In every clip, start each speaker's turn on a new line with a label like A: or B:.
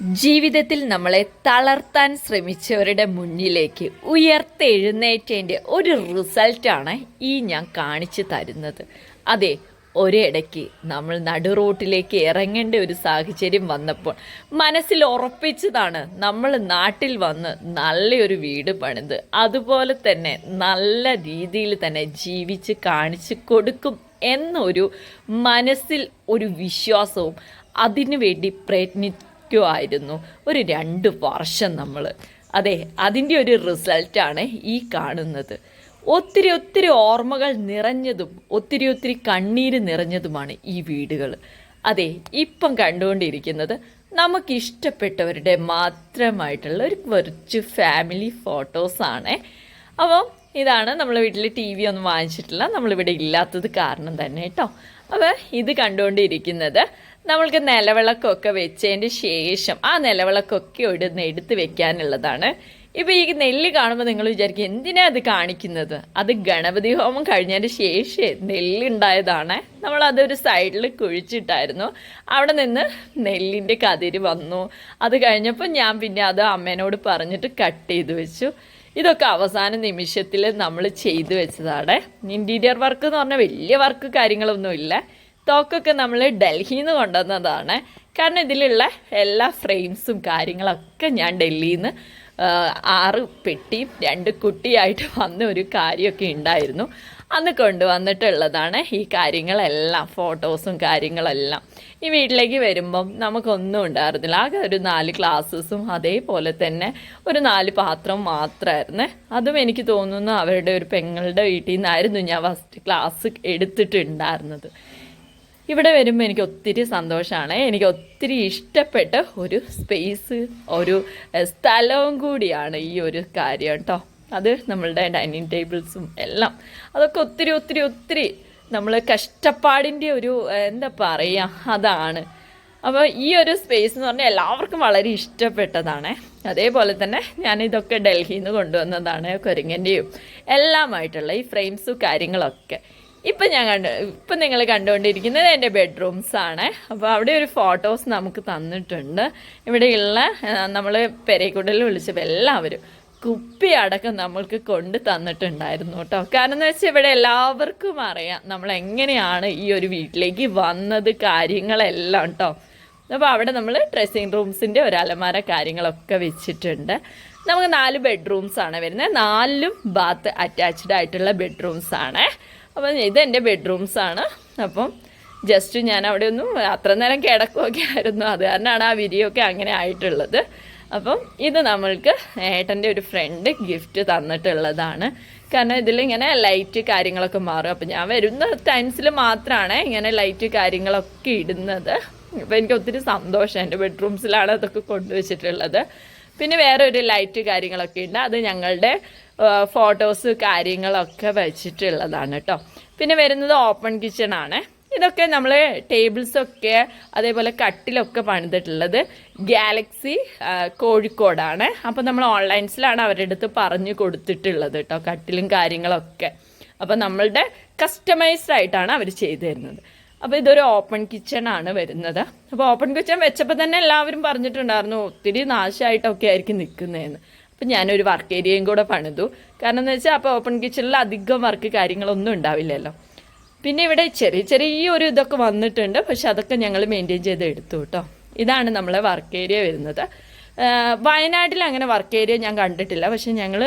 A: ജീവിതത്തിൽ നമ്മളെ തളർത്താൻ ശ്രമിച്ചവരുടെ മുന്നിലേക്ക് ഉയർത്തെഴുന്നേറ്റേന്റെ ഒരു റിസൾട്ടാണ് ഈ ഞാൻ കാണിച്ചു തരുന്നത്. അതെ ഒരിടയ്ക്ക് നമ്മൾ നടുറോട്ടിലേക്ക് ഇറങ്ങേണ്ട ഒരു സാഹചര്യം വന്നപ്പോൾ മനസ്സിൽ ഉറപ്പിച്ചതാണ് നമ്മൾ നാട്ടിൽ വന്ന് നല്ലൊരു വീട് പണിത്. അതുപോലെ തന്നെ നല്ല രീതിയിൽ തന്നെ ജീവിച്ച് കാണിച്ചു കൊടുക്കും എന്നൊരു മനസ്സിൽ ഒരു വിശ്വാസവും അതിനു വേണ്ടി പ്രയത്നിക്കുമായിരുന്നു ഒരു രണ്ട് വർഷം നമ്മൾ അതെ അതിന്റെ ഒരു റിസൾട്ടാണ് ഈ കാണുന്നത്. ഒത്തിരി ഒത്തിരി ഓർമ്മകൾ നിറഞ്ഞതും ഒത്തിരി ഒത്തിരി കണ്ണീര് നിറഞ്ഞതുമാണ് ഈ വീടുകൾ അതെ ഇപ്പം കണ്ടുകൊണ്ടിരിക്കുന്നത് നമുക്കിഷ്ടപ്പെട്ടവരുടെ മാത്രമായിട്ടുള്ള ഒരു കുറച്ച് ഫാമിലി ഫോട്ടോസാണ് അപ്പം ഇതാണ് നമ്മൾ വീട്ടിൽ ടി വി ഒന്നും വാങ്ങിച്ചിട്ടില്ല നമ്മളിവിടെ ഇല്ലാത്തത് കാരണം തന്നെ കേട്ടോ. അപ്പോൾ ഇത് കണ്ടുകൊണ്ടിരിക്കുന്നത് നമ്മൾക്ക് നിലവിളക്കൊക്കെ വെച്ചതിന്റെ ശേഷം ആ നിലവിളക്കൊക്കെ ഇടുന്ന് എടുത്ത് വെക്കാനുള്ളതാണ്. ഇപ്പോൾ ഈ നെല്ല് കാണുമ്പോൾ നിങ്ങൾ വിചാരിക്കും എന്തിനാ അത് കാണിക്കുന്നത്? അത് ഗണപതി ഹോമം കഴിഞ്ഞതിന് ശേഷം നെല്ലുണ്ടായതാണ് നമ്മൾ അതൊരു സൈഡിൽ കുഴിച്ചിട്ടായിരുന്നു. അവിടെ നിന്ന് നെല്ലിന്റെ കതിര് വന്നു. അത് കഴിഞ്ഞപ്പോൾ ഞാൻ പിന്നെ അത് അമ്മേനോട് പറഞ്ഞിട്ട് കട്ട് ചെയ്ത് വെച്ചു. ഇതൊക്കെ അവസാന നിമിഷത്തിൽ നമ്മൾ ചെയ്തു വെച്ചതാണ്. ഇന്റീരിയർ വർക്ക് എന്ന് പറഞ്ഞാൽ വലിയ വർക്ക് കാര്യങ്ങളൊന്നുമില്ല. തോക്കൊക്കെ നമ്മൾ ഡൽഹിയിൽ നിന്ന് കൊണ്ടുവന്നതാണ്. കാരണം ഇതിലുള്ള എല്ലാ ഫ്രെയിംസും കാര്യങ്ങളൊക്കെ ഞാൻ ഡൽഹിയിൽ നിന്ന് ആറ് പെട്ടിയും രണ്ട് കുട്ടിയായിട്ട് വന്ന ഒരു കാര്യമൊക്കെ ഉണ്ടായിരുന്നു. അന്ന് കൊണ്ടുവന്നിട്ടുള്ളതാണ് ഈ കാര്യങ്ങളെല്ലാം ഫോട്ടോസും കാര്യങ്ങളെല്ലാം. ഈ വീട്ടിലേക്ക് വരുമ്പം നമുക്കൊന്നും ഉണ്ടായിരുന്നില്ല. ആകെ ഒരു നാല് ക്ലാസ്സസും അതേപോലെ തന്നെ ഒരു നാല് പാത്രം മാത്രമായിരുന്നു അതും എനിക്ക് തോന്നുന്നു അവരുടെ ഒരു പെങ്ങളുടെ വീട്ടിൽ നിന്നായിരുന്നു ഞാൻ ഫസ്റ്റ് ക്ലാസ് എടുത്തിട്ടുണ്ടായിരുന്നത്. ഇവിടെ വരുമ്പോൾ എനിക്ക് ഒത്തിരി സന്തോഷമാണ് എനിക്ക് ഒത്തിരി ഇഷ്ടപ്പെട്ട ഒരു സ്പേസ് ഒരു സ്ഥലവും കൂടിയാണ് ഈ ഒരു കാര്യം കേട്ടോ അത് നമ്മളുടെ ഡൈനിങ് ടേബിൾസും എല്ലാം. അതൊക്കെ ഒത്തിരി ഒത്തിരി ഒത്തിരി നമ്മൾ കഷ്ടപ്പാടിന്റെ ഒരു എന്താ പറയുക അതാണ്. അപ്പോൾ ഈ ഒരു സ്പേസ് എന്ന് പറഞ്ഞാൽ എല്ലാവർക്കും വളരെ ഇഷ്ടപ്പെട്ടതാണ്. അതേപോലെ തന്നെ ഞാൻ ഇതൊക്കെ ഡൽഹിയിൽ നിന്ന് കൊണ്ടുവന്നതാണ് കുരങ്ങന്റെയും എല്ലാമായിട്ടുള്ള ഈ ഫ്രെയിംസും കാര്യങ്ങളൊക്കെ. ഇപ്പം ഞാൻ കണ്ടു ഇപ്പം നിങ്ങൾ കണ്ടുകൊണ്ടിരിക്കുന്നത് എന്റെ ബെഡ്റൂംസ് ആണ്. അപ്പോൾ അവിടെ ഒരു ഫോട്ടോസ് നമുക്ക് തന്നിട്ടുണ്ട്. ഇവിടെയുള്ള നമ്മൾ പെരേക്കുടലിൽ വിളിച്ചപ്പോൾ എല്ലാവരും കുപ്പി അടക്കം നമ്മൾക്ക് കൊണ്ട് തന്നിട്ടുണ്ടായിരുന്നു കേട്ടോ. കാരണം എന്ന് വെച്ചാൽ ഇവിടെ എല്ലാവർക്കും അറിയാം നമ്മൾ എങ്ങനെയാണ് ഈ ഒരു വീട്ടിലേക്ക് വന്നത് കാര്യങ്ങളെല്ലാം കേട്ടോ അപ്പോൾ അവിടെ നമ്മൾ ഡ്രസ്സിങ് റൂംസിന്റെ ഒരു അലമാര കാര്യങ്ങളൊക്കെ വെച്ചിട്ടുണ്ട്. നമുക്ക് നാല് ബെഡ്റൂംസ് ആണ് വരുന്നത്. നാലും ബാത്ത് അറ്റാച്ച്ഡ് ആയിട്ടുള്ള ബെഡ്റൂംസ് ആണ്. അപ്പം ഇത് എന്റെ ബെഡ്റൂംസ് ആണ്. അപ്പം ജസ്റ്റ് ഞാൻ അവിടെ ഒന്നും അത്ര നേരം കിടക്കുകയൊക്കെ ആയിരുന്നു. അത് കാരണമാണ് ആ വിരിയൊക്കെ അങ്ങനെ ആയിട്ടുള്ളത്. അപ്പം ഇത് നമ്മൾക്ക് ഏട്ടന്റെ ഒരു ഫ്രണ്ട് ഗിഫ്റ്റ് തന്നിട്ടുള്ളതാണ്. കാരണം ഇതിലിങ്ങനെ ലൈറ്റ് കാര്യങ്ങളൊക്കെ മാറും. അപ്പം ഞാൻ വരുന്ന ടൈംസിൽ മാത്രമാണ് ഇങ്ങനെ ലൈറ്റ് കാര്യങ്ങളൊക്കെ ഇടുന്നത്. അപ്പോൾ എനിക്ക് ഒത്തിരി സന്തോഷം. എന്റെ ബെഡ്റൂംസിലാണ് അതൊക്കെ കൊണ്ടുവച്ചിട്ടുള്ളത്. പിന്നെ വേറെ ഒരു ലൈറ്റ് കാര്യങ്ങളൊക്കെ ഉണ്ട്. അത് ഞങ്ങളുടെ ഫോട്ടോസ് കാര്യങ്ങളൊക്കെ വെച്ചിട്ടുള്ളതാണ് കേട്ടോ പിന്നെ വരുന്നത് ഓപ്പൺ കിച്ചൺ ആണ്. ഇതൊക്കെ നമ്മൾ ടേബിൾസൊക്കെ അതേപോലെ കട്ടിലൊക്കെ പണിതിട്ടുള്ളത് ഗാലക്സി കോഴിക്കോടാണ്. അപ്പോൾ നമ്മൾ ഓൺലൈൻസിലാണ് അവരുടെ അടുത്ത് പറഞ്ഞു കൊടുത്തിട്ടുള്ളത് കേട്ടോ കട്ടിലും കാര്യങ്ങളൊക്കെ. അപ്പോൾ നമ്മളുടെ കസ്റ്റമൈസ്ഡ് ആയിട്ടാണ് അവർ ചെയ്തു തരുന്നത് അപ്പോൾ ഇതൊരു ഓപ്പൺ കിച്ചൺ ആണ് വരുന്നത്. അപ്പോൾ ഓപ്പൺ കിച്ചൺ വെച്ചപ്പോൾ തന്നെ എല്ലാവരും പറഞ്ഞിട്ടുണ്ടായിരുന്നു ഒത്തിരി നാശമായിട്ടൊക്കെ ആയിരിക്കും നിൽക്കുന്നതെന്ന് അപ്പം ഞാനൊരു വർക്ക് ഏരിയയും കൂടെ പണിതു. കാരണം എന്ന് വെച്ചാൽ അപ്പോൾ ഓപ്പൺ കിച്ചണിൽ അധികം വർക്ക് കാര്യങ്ങളൊന്നും ഉണ്ടാവില്ലല്ലോ. പിന്നെ ഇവിടെ ചെറിയ ചെറിയ ഒരു ഇതൊക്കെ വന്നിട്ടുണ്ട്. പക്ഷെ അതൊക്കെ ഞങ്ങൾ മെയിന്റെയിൻ ചെയ്ത് എടുത്തു കേട്ടോ ഇതാണ് നമ്മളെ വർക്ക് ഏരിയ വരുന്നത്. വയനാട്ടിൽ അങ്ങനെ വർക്ക് ഏരിയ ഞാൻ കണ്ടിട്ടില്ല. പക്ഷെ ഞങ്ങൾ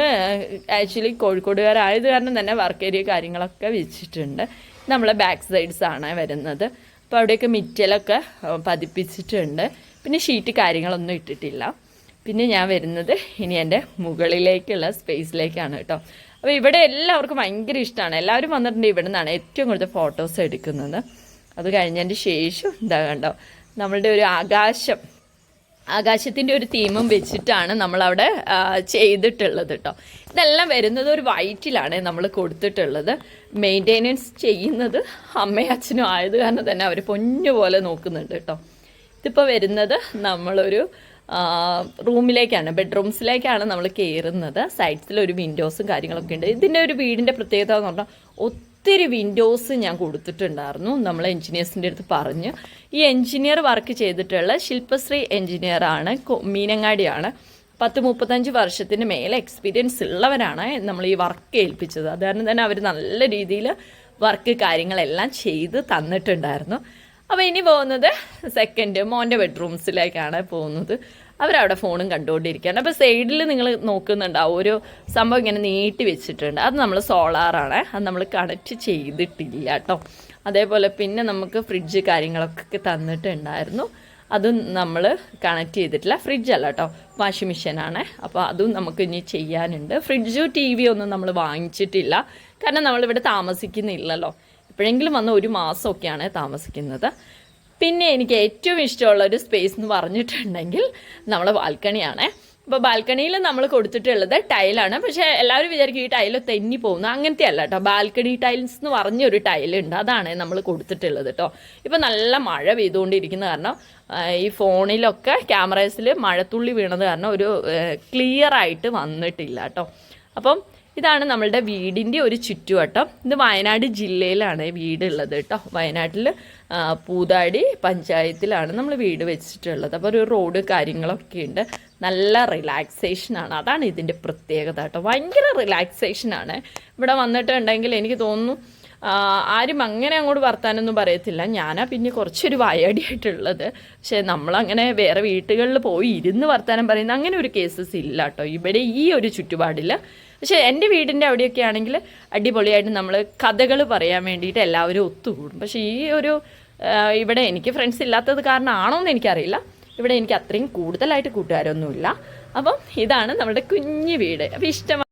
A: ആക്ച്വലി കോഴിക്കോടുകാരായത് കാരണം തന്നെ വർക്ക് ഏരിയ കാര്യങ്ങളൊക്കെ വെച്ചിട്ടുണ്ട്. നമ്മളെ ബാക്ക് സൈഡ്സ് ആണ് വരുന്നത്. അപ്പോൾ അവിടെയൊക്കെ മിറ്റലൊക്കെ പതിപ്പിച്ചിട്ടുണ്ട്. പിന്നെ ഷീറ്റ് കാര്യങ്ങളൊന്നും ഇട്ടിട്ടില്ല. പിന്നെ ഞാൻ വരുന്നത് ഇനി എന്റെ മുകളിലേക്കുള്ള സ്പേസിലേക്കാണ് കേട്ടോ. അപ്പോൾ ഇവിടെ എല്ലാവർക്കും ഭയങ്കര ഇഷ്ടമാണ്. എല്ലാവരും വന്നിട്ടുണ്ട് ഇവിടെ നിന്നാണ് ഏറ്റവും കൂടുതൽ ഫോട്ടോസ് എടുക്കുന്നത്. അത് കഴിഞ്ഞതിന്റെ ശേഷം എന്താ കണ്ടോ നമ്മളുടെ ഒരു ആകാശം. ആകാശത്തിന്റെ ഒരു തീമും വെച്ചിട്ടാണ് നമ്മളവിടെ ചെയ്തിട്ടുള്ളത് കേട്ടോ ഇതെല്ലാം വരുന്നത് ഒരു വൈറ്റിലാണ് നമ്മൾ കൊടുത്തിട്ടുള്ളത്. മെയിന്റെനൻസ് ചെയ്യുന്നത് അമ്മയും അച്ഛനും ആയത് കാരണം തന്നെ അവർ പൊന്നു പോലെ നോക്കുന്നുണ്ട് കേട്ടോ ഇതിപ്പോൾ വരുന്നത് നമ്മളൊരു റൂമിലേക്കാണ് ബെഡ്റൂംസിലേക്കാണ് നമ്മൾ കയറുന്നത് സൈഡ്സിൽ ഒരു വിൻഡോസും കാര്യങ്ങളൊക്കെ ഉണ്ട്. ഇതിന്റെ ഒരു വീടിന്റെ പ്രത്യേകത എന്ന് പറഞ്ഞാൽ ഒത്തിരി വിൻഡോസ് ഞാൻ കൊടുത്തിട്ടുണ്ടായിരുന്നു. നമ്മൾ എൻജിനീയേഴ്സിന്റെ അടുത്ത് പറഞ്ഞ്. ഈ എൻജിനീയർ വർക്ക് ചെയ്തിട്ടുള്ള ശില്പശ്രീ എൻജിനീയർ ആണ് മീനങ്ങാടിയാണ്. പത്ത് മുപ്പത്തഞ്ച് വർഷത്തിന് മേലെ എക്സ്പീരിയൻസ് ഉള്ളവരാണ് നമ്മൾ ഈ വർക്ക് ഏൽപ്പിച്ചത്. അതുകാരണം തന്നെ അവർ നല്ല രീതിയിൽ വർക്ക് കാര്യങ്ങളെല്ലാം ചെയ്ത് തന്നിട്ടുണ്ടായിരുന്നു. അപ്പോൾ ഇനി പോകുന്നത് സെക്കൻഡ് മോന്റെ ബെഡ്റൂംസിലേക്കാണ് പോകുന്നത്. അവരവിടെ ഫോണും കണ്ടുകൊണ്ടിരിക്കുകയാണ്. അപ്പോൾ സൈഡിൽ നിങ്ങൾ നോക്കുന്നുണ്ടാവും. ഒരു സംഭവം ഇങ്ങനെ നീട്ടി വെച്ചിട്ടുണ്ട്. അത് നമ്മൾ സോളാറാണ് അത് നമ്മൾ കണക്ട് ചെയ്തിട്ടില്ല കേട്ടോ. അതേപോലെ പിന്നെ നമുക്ക് ഫ്രിഡ്ജ് കാര്യങ്ങളൊക്കെ തന്നിട്ടുണ്ടായിരുന്നു. അതും നമ്മൾ കണക്ട് ചെയ്തിട്ടില്ല. ഫ്രിഡ്ജ് അല്ല കേട്ടോ. വാഷിംഗ് മെഷീനാണ് അപ്പോൾ അതും നമുക്ക് ഇനി ചെയ്യാനുണ്ട്. ഫ്രിഡ്ജും ടി വി ഒന്നും നമ്മൾ വാങ്ങിച്ചിട്ടില്ല. കാരണം നമ്മളിവിടെ താമസിക്കുന്നില്ലല്ലോ. എപ്പോഴെങ്കിലും വന്ന ഒരു മാസമൊക്കെയാണ് താമസിക്കുന്നത്. പിന്നെ എനിക്ക് ഏറ്റവും ഇഷ്ടമുള്ള ഒരു സ്പേസ് എന്ന് പറഞ്ഞിട്ടുണ്ടെങ്കിൽ നമ്മളെ ബാൽക്കണിയാണ്. ഇപ്പോൾ ബാൽക്കണിയിൽ നമ്മൾ കൊടുത്തിട്ടുള്ളത് ടൈലാണ് പക്ഷേ എല്ലാവരും വിചാരിക്കും ഈ ടൈൽ തെന്നി പോകുന്നു. അങ്ങനത്തെ അല്ല കേട്ടോ. ബാൽക്കണി ടൈൽസ് എന്ന് പറഞ്ഞൊരു ടൈലുണ്ട് അതാണ് നമ്മൾ കൊടുത്തിട്ടുള്ളത് കേട്ടോ. ഇപ്പോൾ നല്ല മഴ പെയ്തുകൊണ്ടിരിക്കുന്ന കാരണം ഈ ഫോണിലൊക്കെ ക്യാമറേസിൽ മഴത്തുള്ളി വീണത് കാരണം ഒരു ക്ലിയർ ആയിട്ട് വന്നിട്ടില്ല കേട്ടോ. അപ്പം ഇതാണ് നമ്മളുടെ വീടിന്റെ ഒരു ചുറ്റുവട്ടം ഇത് വയനാട് ജില്ലയിലാണ് വീടുള്ളത് കേട്ടോ. വയനാട്ടിൽ പൂതാടി പഞ്ചായത്തിലാണ് നമ്മൾ വീട് വെച്ചിട്ടുള്ളത്. അപ്പോൾ ഒരു റോഡ് കാര്യങ്ങളൊക്കെ ഉണ്ട്. നല്ല റിലാക്സേഷനാണ് അതാണ് ഇതിന്റെ പ്രത്യേകത കേട്ടോ. ഭയങ്കര റിലാക്സേഷനാണ് ഇവിടെ വന്നിട്ടുണ്ടെങ്കിൽ എനിക്ക് തോന്നുന്നു ആരും അങ്ങനെ അങ്ങോട്ട് വർത്താനൊന്നും പറയത്തില്ല. ഞാനാ പിന്നെ കുറച്ചൊരു വായാടിയായിട്ടുള്ളത്. പക്ഷേ നമ്മളങ്ങനെ വേറെ വീട്ടുകളിൽ പോയി ഇരുന്ന് വർത്താനം പറയുന്ന അങ്ങനെ ഒരു കേസസ് ഇല്ല കേട്ടോ. ഇവിടെ ഈ ഒരു ചുറ്റുപാടിൽ പക്ഷേ എന്റെ വീടിന്റെ അവിടെയൊക്കെ ആണെങ്കിൽ അടിപൊളിയായിട്ട് നമ്മൾ കഥകൾ പറയാൻ വേണ്ടിയിട്ട് എല്ലാവരും ഒത്തുകൂടും. പക്ഷേ ഈ ഒരു ഇവിടെ എനിക്ക് ഫ്രണ്ട്സ് ഇല്ലാത്തത് കാരണമാണോ എന്ന് എനിക്കറിയില്ല. ഇവിടെ എനിക്ക് അത്രയും കൂടുതലായിട്ട് കൂട്ടുകാരൊന്നുമില്ല. അപ്പം ഇതാണ് നമ്മുടെ കുഞ്ഞു വീട്. അപ്പോൾ ഇഷ്ടം